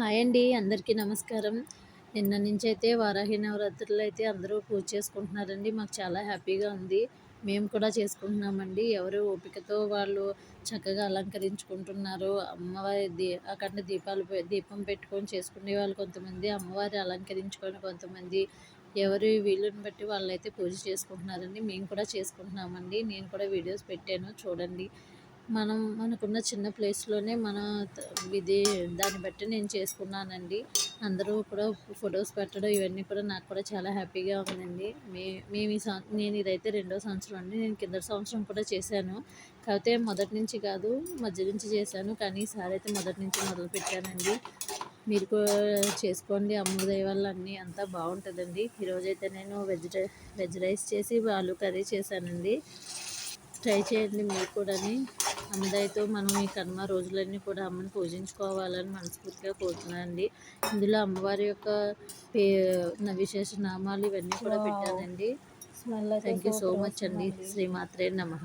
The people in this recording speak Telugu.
హాయ్ అండి అందరికీ నమస్కారం. నిన్న నుంచి అయితే వారాహి నవరాత్రులు అయితే అందరూ పూజ చేసుకుంటున్నారండి. మాకు చాలా హ్యాపీగా ఉంది. మేము కూడా చేసుకుంటున్నామండి. ఎవరు ఓపికతో వాళ్ళు చక్కగా అలంకరించుకుంటున్నారు అమ్మవారి దీ అక్కడ దీపాలు పె- దీపం పెట్టుకొని చేసుకునే వాళ్ళు కొంతమంది అమ్మవారి అలంకరించుకొని కొంతమంది ఎవరి వీలుని బట్టి వాళ్ళైతే పూజ చేసుకుంటున్నారండి. మేము కూడా చేసుకుంటున్నామండి. నేను కూడా వీడియోస్ పెట్టాను చూడండి. మనం మనకున్న చిన్న ప్లేస్లోనే మన ఇది దాన్ని బట్టి నేను చేసుకున్నానండి. అందరూ కూడా ఫొటోస్ పెట్టడం ఇవన్నీ కూడా నాకు కూడా చాలా హ్యాపీగా ఉందండి. మే మేము ఈ నేను ఇదైతే రెండో సంవత్సరం అండి. నేను కింద సంవత్సరం కూడా చేశాను. కాకపోతే మొదటి నుంచి కాదు మధ్య నుంచి చేశాను. కానీ ఈసారి అయితే మొదటి నుంచి మొదలు పెట్టానండి. మీరు కూడా చేసుకోండి. అమ్మదయ వల్ల అన్నీ అంతా బాగుంటుందండి. ఈరోజైతే నేను వెజ్ వెజ్ రైస్ చేసి ఆలు కర్రీ చేశానండి. ట్రై చేయండి మీరు కూడాని. అమ్మదయతో మనం ఈ కర్మ రోజులన్నీ కూడా అమ్మని పూజించుకోవాలని మనస్ఫూర్తిగా కోరుతున్నానండి ఇందులో అమ్మవారి యొక్క పే విశేష నామాలు ఇవన్నీ కూడా. పెట్టానండి థ్యాంక్ యూ సో మచ్ అండి. శ్రీమాత్రే నమః